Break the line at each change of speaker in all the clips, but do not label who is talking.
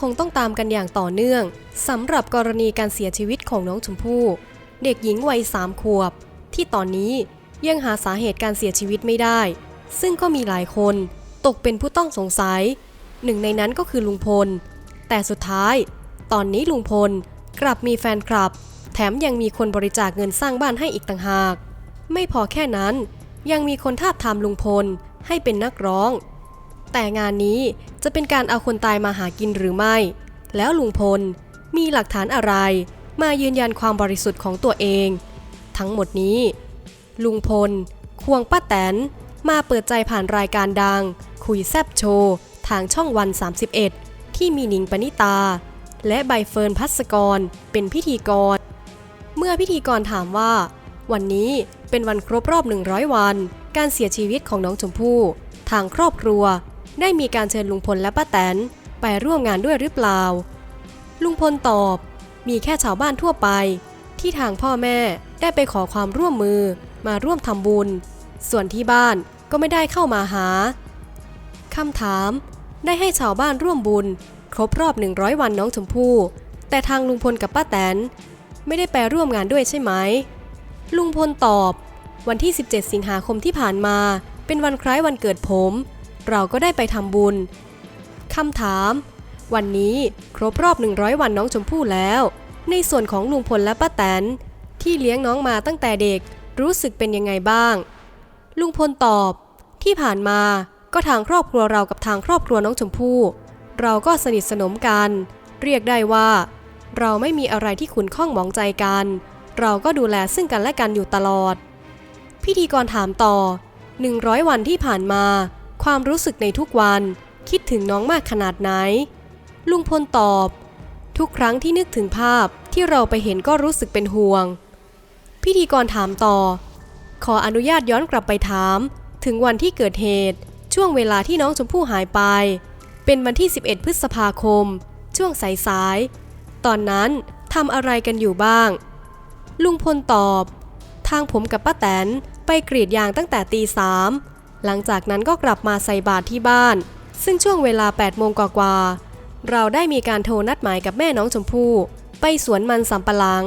คงต้องตามกันอย่างต่อเนื่องสำหรับกรณีการเสียชีวิตของน้องชมพู่ เด็กหญิงวัยสามขวบ ที่ตอนนี้ยังหาสาเหตุการเสียชีวิตไม่ได้ ซึ่งก็มีหลายคนตกเป็นผู้ต้องสงสัย หนึ่งในนั้นก็คือลุงพล แต่สุดท้าย ตอนนี้ลุงพลกลับมีแฟนคลับ แถมยังมีคนบริจาคเงินสร้างบ้านให้อีกต่างหาก ไม่พอแค่นั้น ยังมีคนทาบทามลุงพลให้เป็นนักร้อง แต่งานนี้จะเป็นการเอาคนตายมาหากินหรือไม่ แล้วลุงพลมีหลักฐานอะไร มายืนยันความบริสุทธิ์ของตัวเอง ทั้งหมดนี้ ลุงพล ควงป้าแตน มาเปิดใจผ่านรายการดัง คุยแซบโชว์ ทางช่องวัน 31 ที่มีนิงปณิตา และใบเฟิร์นพัสกรเป็นพิธีกร เมื่อพิธีกรถามว่า วันนี้เป็นวันครบรอบ 100 วัน การเสียชีวิตของน้องชมพู่ ทางครอบครัว ได้มีการเชิญลุงพลและป้าแตนไปร่วมงานด้วยหรือเปล่า ลุงพลตอบ มีแค่ชาวบ้านทั่วไป ที่ทางพ่อแม่ได้ไปขอความร่วมมือมาร่วมทำบุญ ส่วนที่บ้านก็ไม่ได้เข้ามาหาคำถาม ได้ให้ชาวบ้านร่วมบุญ ครบรอบ 100 วันน้องชมพู่ แต่ทางลุงพลกับป้าแตน ไม่ได้ไปร่วมงานด้วยใช่ไหม ลุงพลตอบ วันที่ 17 สิงหาคมที่ผ่านมา เป็นวันคล้ายวันเกิดผม เราก็ได้ไปทำบุญคำถาม วันนี้ครบรอบ 100 วันน้องชมพู่แล้ว ในส่วนของลุงพลและป้าแตน ที่เลี้ยงน้องมาตั้งแต่เด็กรู้สึกเป็นยังไงบ้าง ลุงพลตอบ ที่ผ่านมาก็ทางครอบครัวเรากับทางครอบครัวน้องชมพู่ เราก็สนิทสนมกัน เรียกได้ว่า เราไม่มีอะไรที่ขุนข้องหมองใจกัน เราก็ดูแลซึ่งกันและกันอยู่ตลอด พิธีกรถามต่อ 100 วันที่ผ่านมา ความรู้สึกในทุกวัน คิดถึงน้องมากขนาดไหน ลุงพลตอบ ทุกครั้งที่นึกถึงภาพที่เราไปเห็นก็รู้สึกเป็นห่วง พิธีกรถามต่อ ขออนุญาตย้อนกลับไปถาม ถึงวันที่เกิดเหตุ ช่วงเวลาที่น้องชมพู่หายไป เป็นวันที่ 11 พฤษภาคม ช่วงสายๆตอนนั้นทำอะไรกันอยู่บ้าง ลุงพลตอบ ทางผมกับป้าแตนไปกรีดยางตั้งแต่ตีสาม หลังจากนั้นก็กลับมาใส่บาตรที่บ้าน ซึ่งช่วงเวลา8โมงกว่าๆเราได้มีการโทรนัดหมายกับแม่น้องชมพู่ไปสวนมันสำปะหลัง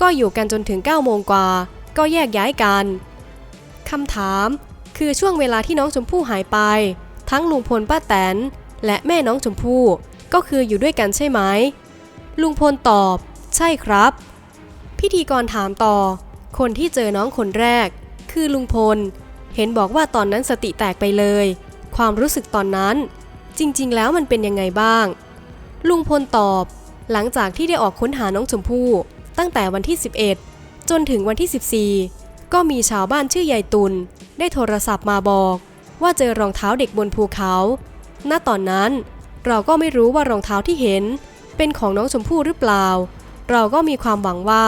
ก็อยู่กันจนถึง9โมงกว่า ก็แยกย้ายกันคำถามคือช่วงเวลาที่น้องชมพู่หายไป ทั้งลุงพลป้าแตน และแม่น้องชมพู่ก็คืออยู่ด้วยกันใช่ไหมลุงพลตอบ ใช่ครับ พิธีกรถามต่อ คนที่เจอน้องคนแรก คือลุงพล เห็นบอกว่าตอนนั้นสติแตกไปเลย ความรู้สึกตอนนั้น จริงๆ แล้วมันเป็นยังไงบ้าง ลุงพลตอบ หลังจากที่ได้ออกค้นหาน้องชมพู่ ตั้งแต่วันที่ 11 จนถึงวันที่ 14 ก็มีชาวบ้านชื่อยายตุลได้โทรศัพท์มาบอก ว่าเจอรองเท้าเด็กบนภูเขา ณ ตอนนั้น เราก็ไม่รู้ว่ารองเท้าที่เห็น เป็นของน้องชมพู่หรือเปล่า เราก็มีความหวังว่า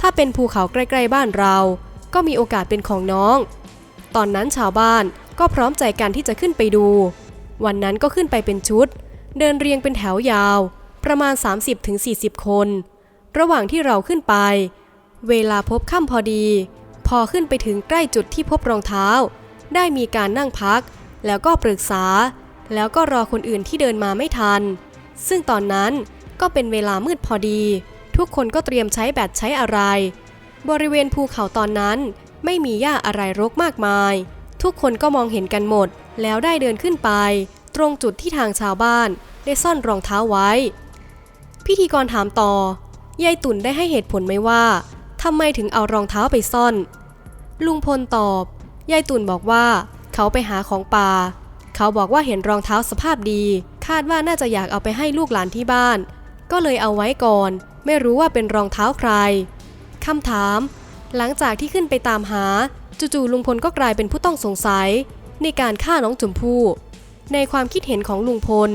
ถ้าเป็นภูเขาใกล้ๆบ้านเรา ก็มีโอกาสเป็นของน้อง ตอนนั้นชาวบ้านก็พร้อมใจกันที่จะขึ้นไปดู วันนั้นก็ขึ้นไปเป็นชุด เดินเรียงเป็นแถวยาว ประมาณ 30-40 คน ระหว่างที่เราขึ้นไป เวลาพบค่ำพอดี พอขึ้นไปถึงใกล้จุดที่พบรองเท้า ได้มีการนั่งพัก แล้วก็ปรึกษา แล้วก็รอคนอื่นที่เดินมาไม่ทัน ซึ่งตอนนั้นก็เป็นเวลามืดพอดี ทุกคนก็เตรียมใช้แบตใช้อะไร บริเวณภูเขาตอนนั้น ไม่มีหญ้าอะไรรกมากมาย ทุกคนก็มองเห็นกันหมด แล้วได้เดินขึ้นไป ตรงจุดที่ทางชาวบ้านได้ซ่อนรองเท้าไว้ พิธีกรถามต่อยายตุ่นได้ให้เหตุผลไหมว่าทำไมถึงเอารองเท้าไปซ่อน ลุงพลตอบ ยายตุ่นบอกว่า เขาไปหาของป่า เขาบอกว่าเห็นรองเท้าสภาพดี คาดว่าน่าจะอยากเอาไปให้ลูกหลานที่บ้าน ก็เลยเอาไว้ก่อน ไม่รู้ว่าเป็นรองเท้าใครคำถาม หลังจากที่ขึ้นไปตามหา จู่ๆลุงพลก็กลายเป็นผู้ต้องสงสัย ในการฆ่าน้องชมพู่ในความคิดเห็นของลุงพล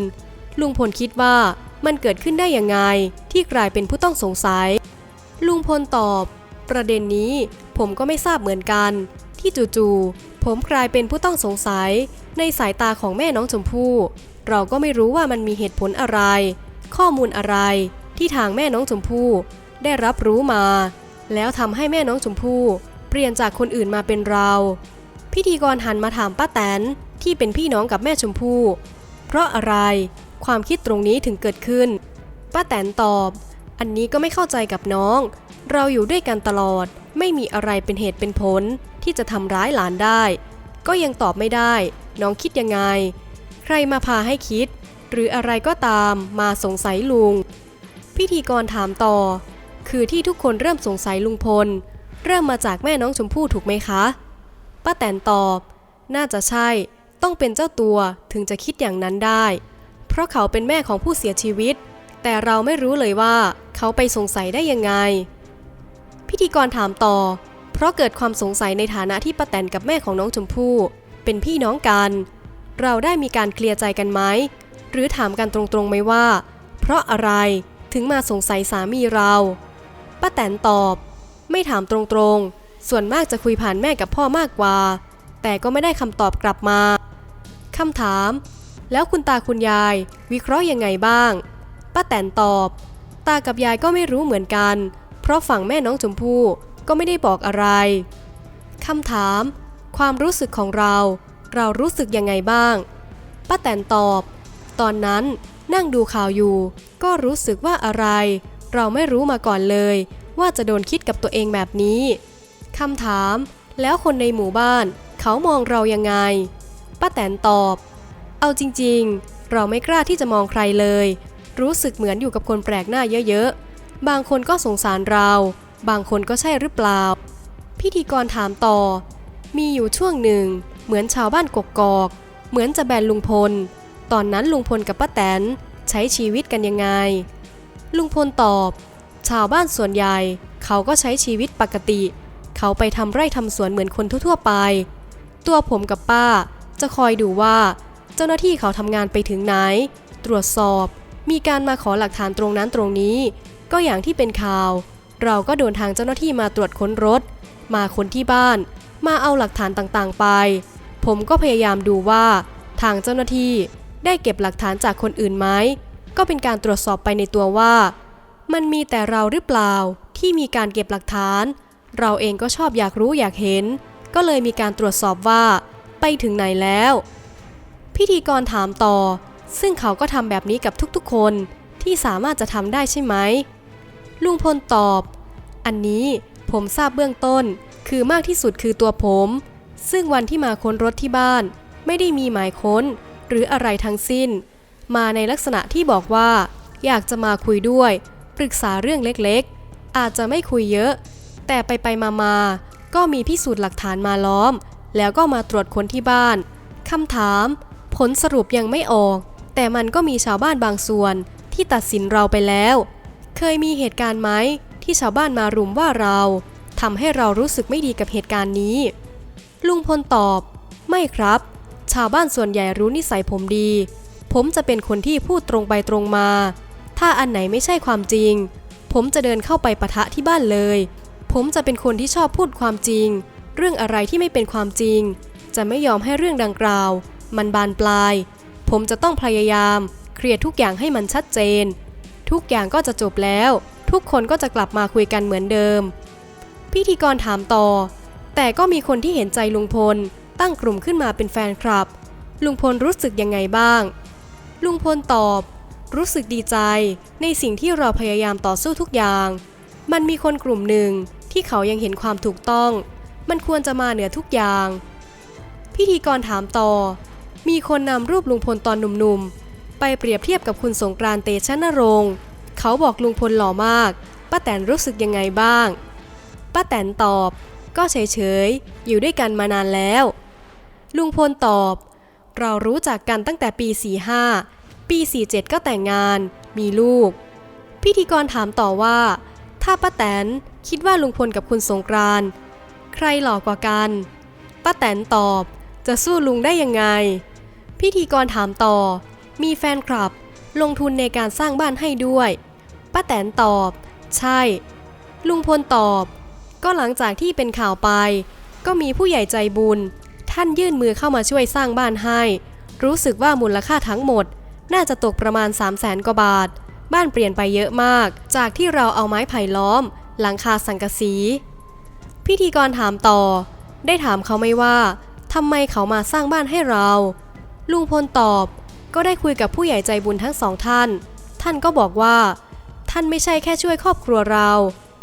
ลุงพลคิดว่ามันเกิดขึ้นได้ยังไงที่กลายเป็นผู้ต้องสงสัย ลุงพลตอบ ประเด็นนี้ผมก็ไม่ทราบเหมือนกัน ที่จู่ๆผมกลายเป็นผู้ต้องสงสัย ในสายตาของแม่น้องชมพู่ เราก็ไม่รู้ว่ามันมีเหตุผลอะไร ข้อมูลอะไรที่ทางแม่น้องชมพู่ได้รับรู้มา แล้วทำให้แม่น้องชมพู่เปลี่ยนจากคนอื่นมาเป็นเรา พิธีกรหันมาถามป้าแตนที่เป็นพี่น้องกับแม่ชมพู่ เพราะอะไรความคิดตรงนี้ถึงเกิดขึ้น ป้าแตนตอบ อันนี้ก็ไม่เข้าใจกับน้อง เราอยู่ด้วยกันตลอด ไม่มีอะไรเป็นเหตุเป็นผล ที่จะทำร้ายหลานได้ ก็ยังตอบไม่ได้ น้องคิดยังไง ใครมาพาให้คิด หรืออะไรก็ตามมาสงสัยลุง พิธีกรถามต่อ คือที่ทุกคนเริ่มสงสัยลุงพล เริ่มมาจากแม่น้องชมพู่ถูกไหมคะป้าแตนตอบ น่าจะใช่ ต้องเป็นเจ้าตัวถึงจะคิดอย่างนั้นได้ เพราะเขาเป็นแม่ของผู้เสียชีวิต แต่เราไม่รู้เลยว่า เขาไปสงสัยได้ยังไง พิธีกรถามต่อ เพราะเกิดความสงสัยในฐานะที่ป้าแตนกับแม่ของน้องชมพู่ เป็นพี่น้องกัน เราได้มีการเคลียร์ใจกันไหม หรือถามกันตรงๆไหมว่า เพราะอะไรถึงมาสงสัยสามีเรา ป้าแตนตอบ ไม่ถามตรงๆ ส่วนมากจะคุยผ่านแม่กับพ่อมากกว่า แต่ก็ไม่ได้คำตอบกลับมาคำถาม แล้วคุณตาคุณยายวิเคราะห์ยังไงบ้าง ป้าแตนตอบ ตากับยายก็ไม่รู้เหมือนกัน เพราะฝั่งแม่น้องชมพู่ก็ไม่ได้บอกอะไรคำถาม ความรู้สึกของเรา เรารู้สึกยังไงบ้าง ป้าแตนตอบ ตอนนั้นนั่งดูข่าวอยู่ ก็รู้สึกว่าอะไร เราไม่รู้มาก่อนเลย ว่าจะโดนคิดกับตัวเองแบบนี้คำถาม แล้วคนในหมู่บ้าน เขามองเรายังไงป้าแตนตอบ เอาจริงๆ เราไม่กล้าที่จะมองใครเลย รู้สึกเหมือนอยู่กับคนแปลกหน้าเยอะๆ บางคนก็สงสารเรา บางคนก็ใช่หรือเปล่า พิธีกรถามต่อ มีอยู่ช่วงหนึ่ง เหมือนชาวบ้านกกอก เหมือนจะแบนลุงพล ตอนนั้นลุงพลกับป้าแตนใช้ชีวิตกันยังไง ลุงพลตอบ ชาวบ้านส่วนใหญ่ เขาก็ใช้ชีวิตปกติ เขาไปทำไร่ทำสวนเหมือนคนทั่วๆไป ตัวผมกับป้าจะคอยดูว่า เจ้าหน้าที่เขาทำงานไปถึงไหน ตรวจสอบ มีการมาขอหลักฐานตรงนั้นตรงนี้ ก็อย่างที่เป็นข่าว เราก็โดนทางเจ้าหน้าที่มาตรวจค้นรถ มาค้นที่บ้าน มาเอาหลักฐานต่างๆไป ผมก็พยายามดูว่า ทางเจ้าหน้าที่ได้เก็บหลักฐานจากคนอื่นไหม ก็เป็นการตรวจสอบไปในตัวว่า มันมีแต่เราหรือเปล่าที่มีการเก็บหลักฐาน เราเองก็ชอบอยากรู้อยากเห็น ก็เลยมีการตรวจสอบว่า ไปถึงไหนแล้ว พิธีกรถามต่อ ซึ่งเขาก็ทำแบบนี้กับทุกๆ คนที่สามารถจะทำได้ใช่ไหมลุงพลตอบ อันนี้ผมทราบเบื้องต้น คือมากที่สุดคือตัวผม ซึ่งวันที่มาค้นรถที่บ้าน ไม่ได้มีหมายค้น หรืออะไรทั้งสิ้น มาในลักษณะที่บอกว่า อยากจะมาคุยด้วย ปรึกษาเรื่องเล็กๆ อาจจะไม่คุยเยอะ แต่ไปไปมามาๆก็มีพิสูจน์หลักฐานมาล้อม แล้วก็มาตรวจค้นที่บ้านคำถาม ผลสรุปยังไม่ออก แต่มันก็มีชาวบ้านบางส่วนที่ตัดสินเราไปแล้ว เคยมีเหตุการณ์ไหมที่ชาวบ้านมารุมว่าเราทำให้เรารู้สึกไม่ดีกับเหตุการณ์นี้ ลุงพลตอบ ไม่ครับ ชาวบ้านส่วนใหญ่รู้นิสัยผมดี ผมจะเป็นคนที่พูดตรงไปตรงมา ถ้าอันไหนไม่ใช่ความจริง ผมจะเดินเข้าไปปะทะที่บ้านเลย ผมจะเป็นคนที่ชอบพูดความจริง เรื่องอะไรที่ไม่เป็นความจริง จะไม่ยอมให้เรื่องดังกล่าว มันบานปลาย ผมจะต้องพยายาม เคลียร์ทุกอย่างให้มันชัดเจน ทุกอย่างก็จะจบแล้ว ทุกคนก็จะกลับมาคุยกันเหมือนเดิม พิธีกรถามต่อ แต่ก็มีคนที่เห็นใจลุงพล ตั้งกลุ่มขึ้นมาเป็นแฟนคลับ ลุงพลรู้สึกยังไงบ้าง ลุงพลตอบ รู้สึกดีใจในสิ่งที่เราพยายามต่อสู้ทุกอย่าง มันมีคนกลุ่มหนึ่งที่เขายังเห็นความถูกต้อง มันควรจะมาเหนือทุกอย่าง พิธีกรถามต่อ มีคนนำรูปลุงพลตอนหนุ่มๆ ไปเปรียบเทียบกับคุณสงกรานต์เตชะนรงค์เขาบอกลุงพลหล่อมาก ป้าแตนรู้สึกยังไงบ้าง ป้าแตนตอบ ก็เฉยๆ อยู่ด้วยกันมานานแล้ว ลุงพลตอบ เรารู้จักกันตั้งแต่ปี 45 ปี 47 ก็แต่งงาน มีลูก พิธีกรถามต่อว่า ถ้าป้าแตนคิดว่าลุงพลกับคุณสงกราน ใครหล่อกว่ากัน ป้าแตนตอบ จะสู้ลุงได้ยังไง พิธีกรถามต่อ มีแฟนคลับ ลงทุนในการสร้างบ้านให้ด้วย ป้าแตนตอบ ใช่ ลุงพลตอบ ก็หลังจากที่เป็นข่าวไป ก็มีผู้ใหญ่ใจบุญ ท่านยื่นมือเข้ามาช่วยสร้างบ้านให้ รู้สึกว่ามูลค่าทั้งหมด น่าจะตกประมาณ 3 0 0แสนกว่าบาท บ้านเปลี่ยนไปเยอะมาก จากที่เราเอาไม้ไผ่ล้อม หลังคาสังกะสี พิธีกรถามต่อ ได้ถามเขาไหมว่าทำไมเขามาสร้างบ้านให้เรา ลุงพลตอบ ก็ได้คุยกับผู้ใหญ่ใจบุญทั้งสองท่าน ท่านก็บอกว่า ท่านไม่ใช่แค่ช่วยครอบครัวเรา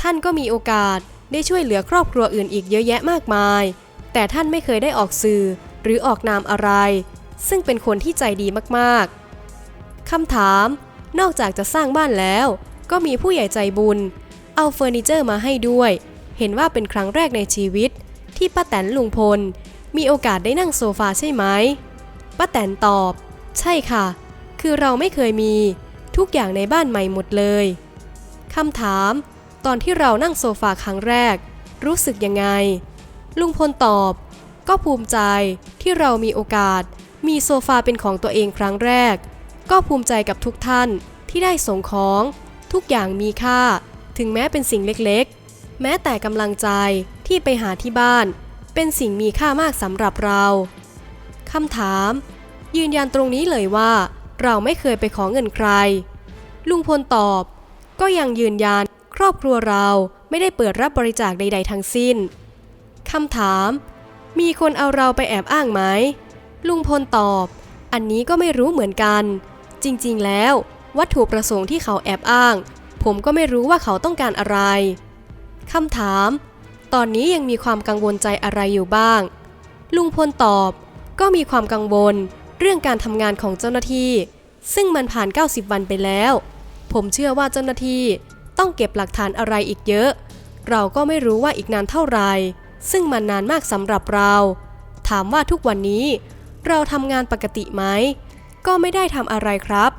ท่านก็มีโอกาสได้ช่วยเหลือครอบครัวอื่นอีกเยอะแยะมากมาย แต่ท่านไม่เคยได้ออกสื่อหรือออกนามอะไร ซึ่งเป็นคนที่ใจดีมากๆคำถาม นอกจากจะสร้างบ้านแล้ว ก็มีผู้ใหญ่ใจบุญ เอาเฟอร์นิเจอร์มาให้ด้วย เห็นว่าเป็นครั้งแรกในชีวิต ที่ป้าแตนลุงพล มีโอกาสได้นั่งโซฟาใช่ไหมป้าแตนตอบ ใช่ค่ะ คือเราไม่เคยมี ทุกอย่างในบ้านใหม่หมดเลยคำถาม ตอนที่เรานั่งโซฟาครั้งแรก รู้สึกยังไง ลุงพลตอบ ก็ภูมิใจที่เรามีโอกาส มีโซฟาเป็นของตัวเองครั้งแรก ก็ภูมิใจกับทุกท่านที่ได้ส่งของ ทุกอย่างมีค่า ถึงแม้เป็นสิ่งเล็กๆ แม้แต่กำลังใจที่ไปหาที่บ้าน เป็นสิ่งมีค่ามากสำหรับเราคำถาม ยืนยันตรงนี้เลยว่า เราไม่เคยไปขอเงินใคร ลุงพลตอบ ก็ยังยืนยันครอบครัวเราไม่ได้เปิดรับบริจาคใด ๆ ทั้งสิ้น คำถาม มีคนเอาเราไปแอบอ้างไหม ลุงพลตอบ อันนี้ก็ไม่รู้เหมือนกัน จริงๆ แล้ว วัตถุประสงค์ที่เขาแอบอ้าง ผมก็ไม่รู้ว่าเขาต้องการอะไร คำถาม ตอนนี้ยังมีความกังวลใจอะไรอยู่บ้าง ลุงพลตอบ ก็มีความกังวล เรื่องการทำงานของเจ้าหน้าที่ ซึ่งมันผ่าน 90 วันไปแล้ว ผมเชื่อว่าเจ้าหน้าที่ต้องเก็บหลักฐานอะไรอีกเยอะ เราก็ไม่รู้ว่าอีกนานเท่าไหร่ ซึ่งมันนานมากสำหรับเรา ถามว่าทุกวันนี้ เราทำงานปกติไหม ก็ไม่ได้ทำอะไรครับ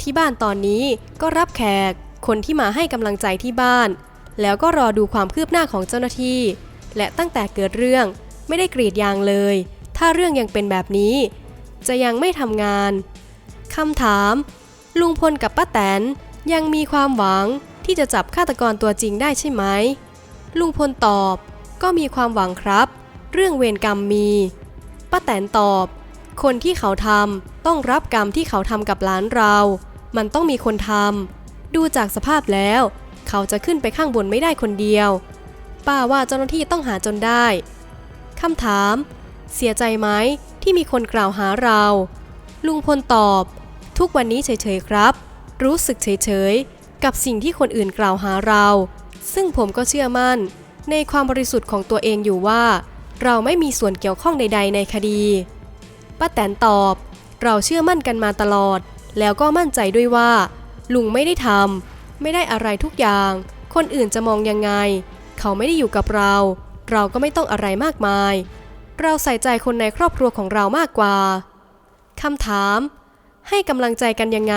ที่บ้านตอนนี้ก็รับแขก คนที่มาให้กำลังใจที่บ้าน แล้วก็รอดูความคืบหน้าของเจ้าหน้าที่ และตั้งแต่เกิดเรื่องไม่ได้กรีดยางเลย ถ้าเรื่องยังเป็นแบบนี้ จะยังไม่ทำงานคำถาม ลุงพลกับป้าแตนยังมีความหวังที่จะจับฆาตกรตัวจริงได้ใช่ไหมลุงพลตอบ ก็มีความหวังครับ เรื่องเวรกรรมมีป้าแตนตอบ คนที่เขาทำต้องรับกรรมที่เขาทำกับหลานเรา มันต้องมีคนทำดูจากสภาพแล้ว เขาจะขึ้นไปข้างบนไม่ได้คนเดียว ป้าว่าเจ้าหน้าที่ต้องหาจนได้คำถาม เสียใจไหมที่มีคนกล่าวหาเรา ลุงพลตอบ ทุกวันนี้เฉยๆครับ รู้สึกเฉยๆกับสิ่งที่คนอื่นกล่าวหาเรา ซึ่งผมก็เชื่อมั่น ในความบริสุทธิ์ของตัวเองอยู่ว่า เราไม่มีส่วนเกี่ยวข้องใด ๆ ในคดี ป้าแตนตอบ เราเชื่อมั่นกันมาตลอด แล้วก็มั่นใจด้วยว่า ลุงไม่ได้ทำไม่ได้อะไรทุกอย่าง คนอื่นจะมองยังไง เขาไม่ได้อยู่กับเรา เราก็ไม่ต้องอะไรมากมาย เราใส่ใจคนในครอบครัวของเรามากกว่าคำถาม ให้กำลังใจกันยังไง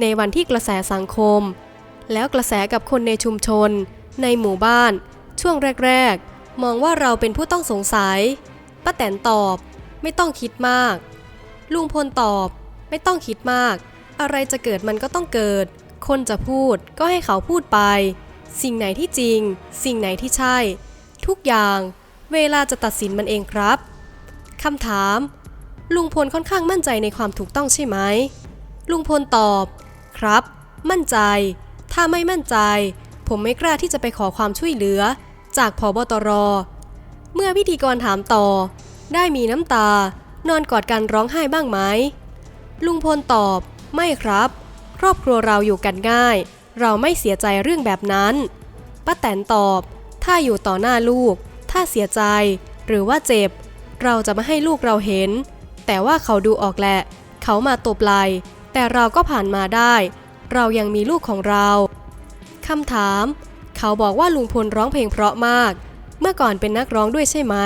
ในวันที่กระแสสังคม แล้วกระแสกับคนในชุมชน ในหมู่บ้าน ช่วงแรก ๆ มองว่าเราเป็นผู้ต้องสงสัย ป้าแตนตอบ ไม่ต้องคิดมาก ลุงพลตอบ ไม่ต้องคิดมาก อะไรจะเกิดมันก็ต้องเกิด คนจะพูดก็ให้เขาพูดไป สิ่งไหนที่จริง สิ่งไหนที่ใช่ ทุกอย่าง เวลาจะตัดสินมันเองครับ คำถาม ลุงพลค่อนข้างมั่นใจในความถูกต้องใช่ไหม ลุงพลตอบ ครับ มั่นใจ ถ้าไม่มั่นใจ ผมไม่กล้าที่จะไปขอความช่วยเหลือ จากพบตร เมื่อพิธีกรถามต่อ ได้มีน้ำตา นอนกอดกันร้องไห้บ้างไหม ลุงพลตอบ ไม่ครับ ครอบครัวเราอยู่กันง่าย เราไม่เสียใจเรื่องแบบนั้นป้าแตนตอบ ถ้าอยู่ต่อหน้าลูก ถ้าเสียใจ หรือว่าเจ็บ เราจะไม่ให้ลูกเราเห็น แต่ว่าเขาดูออกแหละ เขามาตบไหลแต่เราก็ผ่านมาได้ เรายังมีลูกของเราำถาม เขาบอกว่าลุงพลร้องเพลงเพราะมาก เมื่อก่อนเป็นนักร้องด้วยใช่ไหม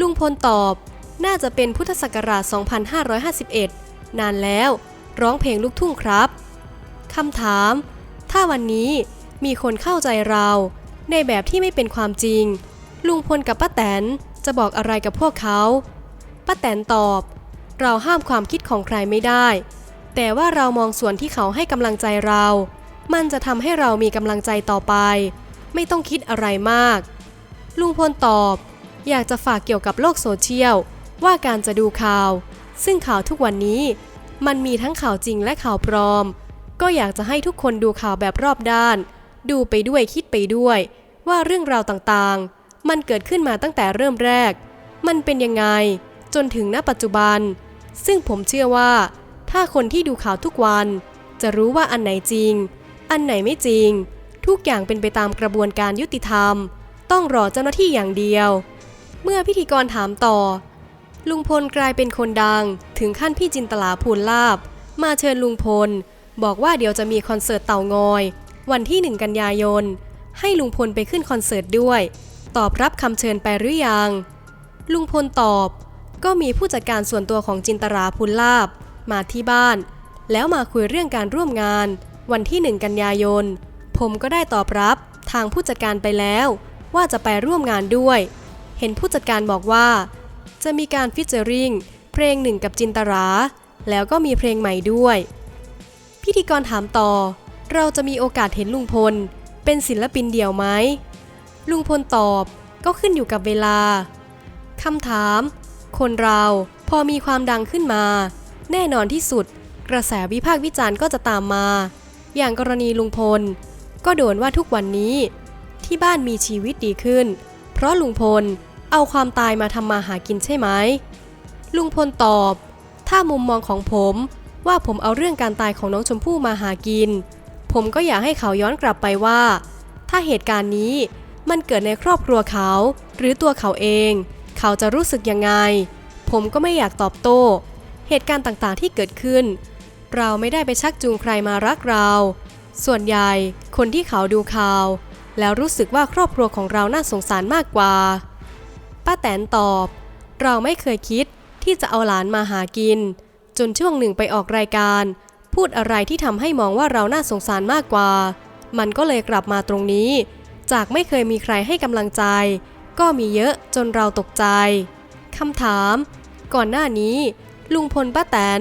ลุงพลตอบ น่าจะเป็นพุทธศักราช 2551 นานแล้ว ร้องเพลงลูกทุ่งครับคำถาม ถ้าวันนี้มีคนเข้าใจเรา ในแบบที่ไม่เป็นความจริง ลุงพลกับป้าแตนจะบอกอะไรกับพวกเขาป้าแตนตอบ เราห้ามความคิดของใครไม่ได้ แต่ว่าเรามองส่วนที่เขาให้กำลังใจเรา มันจะทำให้เรามีกำลังใจต่อไป ไม่ต้องคิดอะไรมาก ลุงพลตอบ อยากจะฝากเกี่ยวกับโลกโซเชียล ว่าการจะดูข่าว ซึ่งข่าวทุกวันนี้ มันมีทั้งข่าวจริงและข่าวปลอม ก็อยากจะให้ทุกคนดูข่าวแบบรอบด้าน ดูไปด้วยคิดไปด้วย ว่าเรื่องราวต่างๆ มันเกิดขึ้นมาตั้งแต่เริ่มแรก มันเป็นยังไง จนถึงณปัจจุบัน ซึ่งผมเชื่อว่า ถ้าคนที่ดูข่าวทุกวัน จะรู้ว่าอันไหนจริง อันไหนไม่จริง ทุกอย่างเป็นไปตามกระบวนการยุติธรรม ต้องรอเจ้าหน้าที่อย่างเดียว เมื่อพิธีกรถามต่อ ลุงพลกลายเป็นคนดัง ถึงขั้นพี่จินตลาภูลลาบ มาเชิญลุงพล บอกว่าเดี๋ยวจะมีคอนเสิร์ตเต่างอย วันที่หนึ่งกันยายน ให้ลุงพลไปขึ้นคอนเสิร์ตด้วย ตอบรับคำเชิญไปหรือยัง ลุงพลตอบ ก็มีผู้จัดการส่วนตัวของจินตราภูลลาบ มาที่บ้าน แล้วมาคุยเรื่องการร่วมงาน วันที่หนึ่งกันยายน ผมก็ได้ตอบรับทางผู้จัดการไปแล้ว ว่าจะไปร่วมงานด้วย เห็นผู้จัดการบอกว่า จะมีการฟิชเจอริงเพลงหนึ่งกับจินตรา แล้วก็มีเพลงใหม่ด้วย พิธีกรถามต่อ เราจะมีโอกาสเห็นลุงพล เป็นศิลปินเดี่ยวไหมลุงพลตอบก็ขึ้นอยู่กับเวลาคำถาม คนเราพอมีความดังขึ้นมา แน่นอนที่สุด กระแสวิพากษ์วิจารณ์ก็จะตามมา อย่างกรณีลุงพล ก็โดนว่าทุกวันนี้ ที่บ้านมีชีวิตดีขึ้น เพราะลุงพลเอาความตายมาทำมาหากินใช่ไหมลุงพลตอบ ถ้ามุมมองของผมว่าผมเอาเรื่องการตายของน้องชมพู่มาหากิน ผมก็อยากให้เขาย้อนกลับไปว่า ถ้าเหตุการณ์นี้มันเกิดในครอบครัวเขา หรือตัวเขาเอง เขาจะรู้สึกยังไง ผมก็ไม่อยากตอบโต้ เหตุการณ์ต่างๆที่เกิดขึ้น เราไม่ได้ไปชักจูงใครมารักเรา ส่วนใหญ่คนที่เขาดูข่าว แล้วรู้สึกว่าครอบครัวของเราน่าสงสารมากกว่า ป้าแตนตอบ เราไม่เคยคิดที่จะเอาหลานมาหากิน จนช่วงหนึ่งไปออกรายการ พูดอะไรที่ทำให้มองว่าเราน่าสงสารมากกว่า มันก็เลยกลับมาตรงนี้ จากไม่เคยมีใครให้กำลังใจ ก็มีเยอะจนเราตกใจคำถาม ก่อนหน้านี้ ลุงพลป้าแตน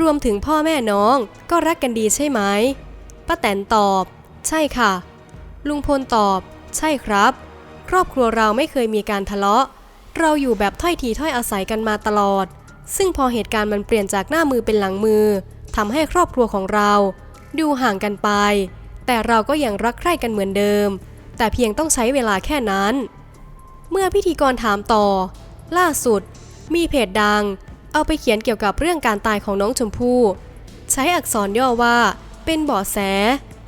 รวมถึงพ่อแม่น้องก็รักกันดีใช่ไหมป้าแตนตอบ ใช่ค่ะ ลุงพลตอบ ใช่ครับ ครอบครัวเราไม่เคยมีการทะเลาะ เราอยู่แบบถ้อยทีถ้อยอาศัยกันมาตลอด ซึ่งพอเหตุการณ์มันเปลี่ยนจากหน้ามือเป็นหลังมือทำให้ครอบครัวของเรา ดูห่างกันไป แต่เราก็ยังรักใคร่กันเหมือนเดิม แต่เพียงต้องใช้เวลาแค่นั้น เมื่อพิธีกรถามต่อ ล่าสุด มีเพจดัง เอาไปเขียนเกี่ยวกับเรื่องการตายของน้องชมพู่ ใช้อักษรย่อว่า เป็นเบาะแส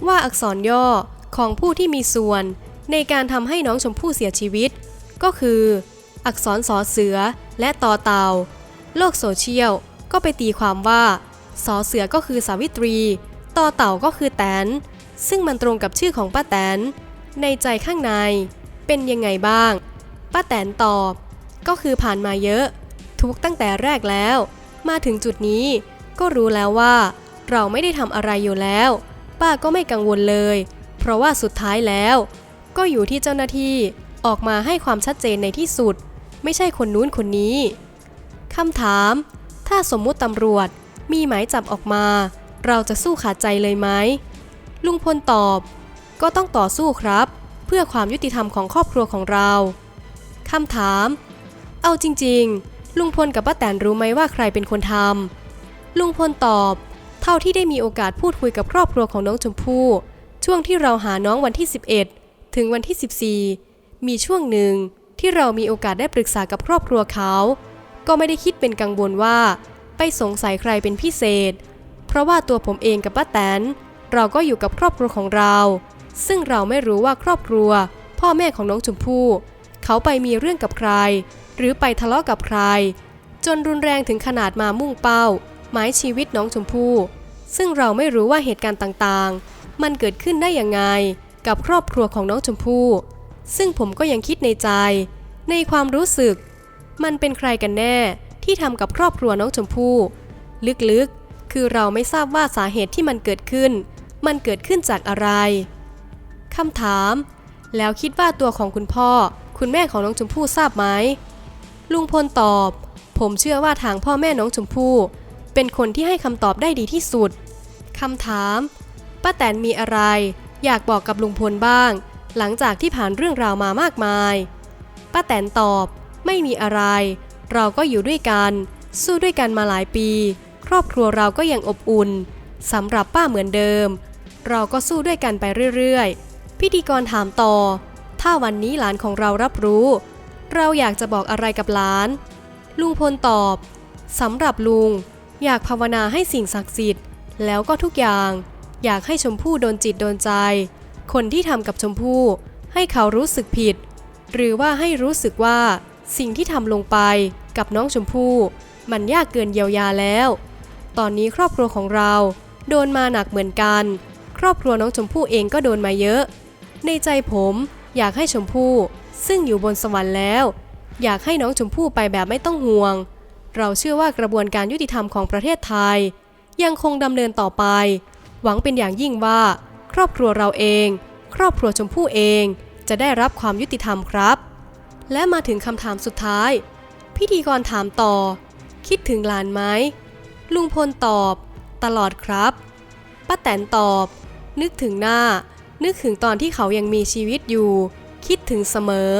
ว่าอักษรย่อของผู้ที่มีส่วน ในการทำให้น้องชมพู่เสียชีวิต ก็คือ อักษรสอเสือและตอเต่าโลกโซเชียลก็ไปตีความว่าสอเสือก็คือสาวิตรีตอเต่าก็คือแตน ซึ่งมันตรงกับชื่อของป้าแตน ในใจข้างใน เป็นยังไงบ้าง ป้าแตนตอบ ก็คือผ่านมาเยอะ ทุกตั้งแต่แรกแล้ว มาถึงจุดนี้ก็รู้แล้วว่า เราไม่ได้ทำอะไรอยู่แล้ว ป้าก็ไม่กังวลเลย เพราะว่าสุดท้ายแล้ว ก็อยู่ที่เจ้าหน้าที่ออกมาให้ความชัดเจนในที่สุด ไม่ใช่คนนู้นคนนี้คำถาม ถ้าสมมุติตำรวจมีหมายจับออกมา เราจะสู้ขาดใจเลยไหมลุงพลตอบ ก็ต้องต่อสู้ครับ เพื่อความยุติธรรมของครอบครัวของเราคำถาม เอาจริง ๆ ลุงพลกับป้าแตนรู้ไหมว่าใครเป็นคนทำลุงพลตอบ เท่าที่ได้มีโอกาสพูดคุยกับครอบครัวของน้องชมพู่ช่วงที่เราหาน้องวันที่ 11 ถึงวันที่ 14 มีช่วงหนึ่งที่เรามีโอกาสได้ปรึกษากับครอบครัวเขา ก็ไม่ได้คิดเป็นกังวลว่า ไปสงสัยใครเป็นพิเศษ เพราะว่าตัวผมเองกับป้าแตนเราก็อยู่กับครอบครัวของเรา ซึ่งเราไม่รู้ว่าครอบครัว พ่อแม่ของน้องชมพู่เขาไปมีเรื่องกับใคร หรือไปทะเลาะกับใคร จนรุนแรงถึงขนาดมามุ่งเป้า หมายชีวิตน้องชมพู่ ซึ่งเราไม่รู้ว่าเหตุการณ์ต่างๆ มันเกิดขึ้นได้ยังไง กับครอบครัวของน้องชมพู่ ซึ่งผมก็ยังคิดในใจ ในความรู้สึก มันเป็นใครกันแน่ที่ทำกับครอบครัวน้องชมพู่ ลึกๆ คือเราไม่ทราบว่าสาเหตุที่มันเกิดขึ้น มันเกิดขึ้นจากอะไรคำถาม แล้วคิดว่าตัวของคุณพ่อ คุณแม่ของน้องชมพู่ทราบไหม ลุงพลตอบ ผมเชื่อว่าทางพ่อแม่น้องชมพู่เป็นคนที่ให้คำตอบได้ดีที่สุดคำถามป้าแตนมีอะไร อยากบอกกับลุงพลบ้าง หลังจากที่ผ่านเรื่องราวมามากมายป้าแตนตอบ ไม่มีอะไร เราก็อยู่ด้วยกัน สู้ด้วยกันมาหลายปี ครอบครัวเราก็ยังอบอุ่นสำหรับป้าเหมือนเดิม เราก็สู้ด้วยกันไปเรื่อยๆ พิธีกรถามต่อ ถ้าวันนี้หลานของเรารับรู้ เราอยากจะบอกอะไรกับหลาน ลุงพลตอบสำหรับลุง อยากภาวนาให้สิ่งศักดิ์สิทธิ์ แล้วก็ทุกอย่าง อยากให้ชมพู่โดนจิตโดนใจ คนที่ทำกับชมพู่ ให้เขารู้สึกผิด หรือว่าให้รู้สึกว่า สิ่งที่ทำลงไปกับน้องชมพู่ มันยากเกินเยียวยาแล้ว ตอนนี้ครอบครัวของเรา โดนมาหนักเหมือนกัน ครอบครัวน้องชมพู่เองก็โดนมาเยอะ ในใจผมอยากให้ชมพู่ ซึ่งอยู่บนสวรรค์แล้ว อยากให้น้องชมพู่ไปแบบไม่ต้องห่วง เราเชื่อว่ากระบวนการยุติธรรมของประเทศไทย ยังคงดำเนินต่อไป หวังเป็นอย่างยิ่งว่า ครอบครัวเราเอง ครอบครัวชมพู่เอง จะได้รับความยุติธรรมครับ และมาถึงคำถามสุดท้าย พิธีกรถามต่อ คิดถึงหลานไหมลุงพลตอบ ตลอดครับป้าแตนตอบ นึกถึงหน้า นึกถึงตอนที่เขายังมีชีวิตอยู่ คิดถึงเสมอ